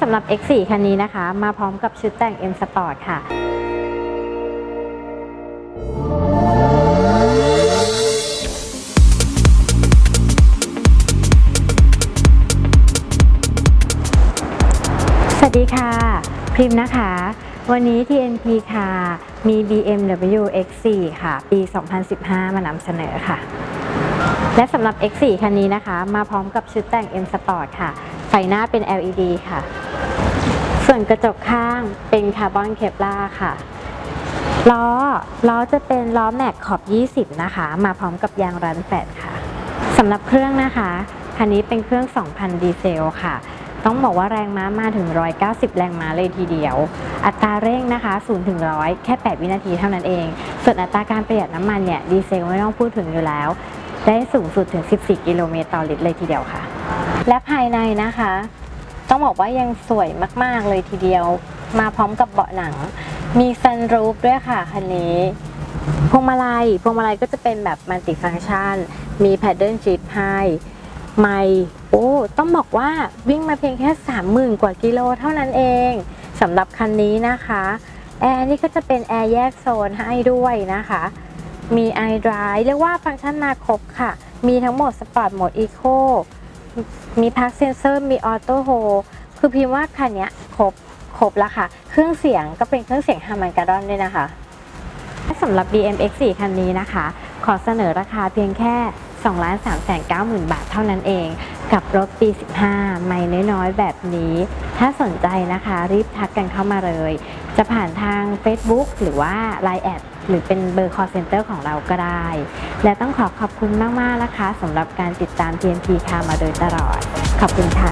สำหรับ X4 คันนี้นะคะ มาพร้อมกับชุดแต่ง M Sport ค่ะสวัสดีค่ะ พริมนะคะ วันนี้ TNP ค่ะ มี BMW X4 ค่ะ ปี 2015 มานำเสนอค่ะ และสำหรับ X4 คันนี้นะคะ มาพร้อมกับชุดแต่ง M Sport ค่ะ ไฟหน้าเป็น LED ค่ะ ส่วนกระจกข้างเป็นคาร์บอนเคปลาค่ะล้อล้อจะเป็นล้อแม็กขอบ 20 นะคะ มาพร้อมกับยางรันแฟดค่ะสำหรับเครื่องนะคะคันนี้เป็นเครื่อง 2,000 ดีเซลค่ะ ต้องบอกว่าแรงม้ามาถึง 190 แรงม้าเลยทีเดียว อัตราเร่งนะคะ 0 ถึง 100 แค่ 8 วินาทีเท่านั้นเอง ส่วนอัตราการประหยัดน้ำมันเนี่ย ดีเซลไม่ต้องพูดถึงอยู่แล้ว ได้สูงสุดถึง 14 กิโลเมตรต่อลิตรเลยทีเดียวค่ะ และภายในนะคะ ต้องบอกว่ายังสวยมาก ๆ เลยทีเดียว มาพร้อมกับเบาะหนัง มีซันรูฟด้วยค่ะคันนี้พวงมาลัยพวงมาลัยก็จะเป็นแบบมัลติฟัง c t ชัน มีแพดเดิลชิพให้ไม่โอ้ต้องบอกว่าวิ่งมาเพียงแค่ 30,000 กว่ากิโลเท่านั้นเองสำหรับคันนี้นะคะ แอร์นี่ก็จะเป็นแอร์แยกโซนให้ด้วยนะคะ มี iDrive เรียกว่าฟังก์ชันมาครบค่ะ มีทั้งหมดสปอร์ตโหมด Eco มีพักเซนเซอร์ มีออโต้โฮคือพิมพ์ว่าคันนี้ครบครบแล้วค่ะ เครื่องเสียงก็เป็นเครื่องเสียงฮามันการ์ดอนด้วยนะคะสำหรับ BMX4 คันนี้นะคะ ขอเสนอราคาเพียงแค่ 2 3 9 0 0 0 0 บาทเท่านั้นเอง กับรถปี 15 ไม่น้อยๆ แบบนี้ ถ้าสนใจนะคะ รีบทักกันเข้ามาเลย จะผ่านทาง Facebook หรือว่า Line แอดหรือเป็นเบอร์ call center ของเราก็ได้ และต้องขอขอบคุณมากๆนะคะสำหรับการติดตาม TNT ค่ะมาโดยตลอด ขอบคุณค่ะ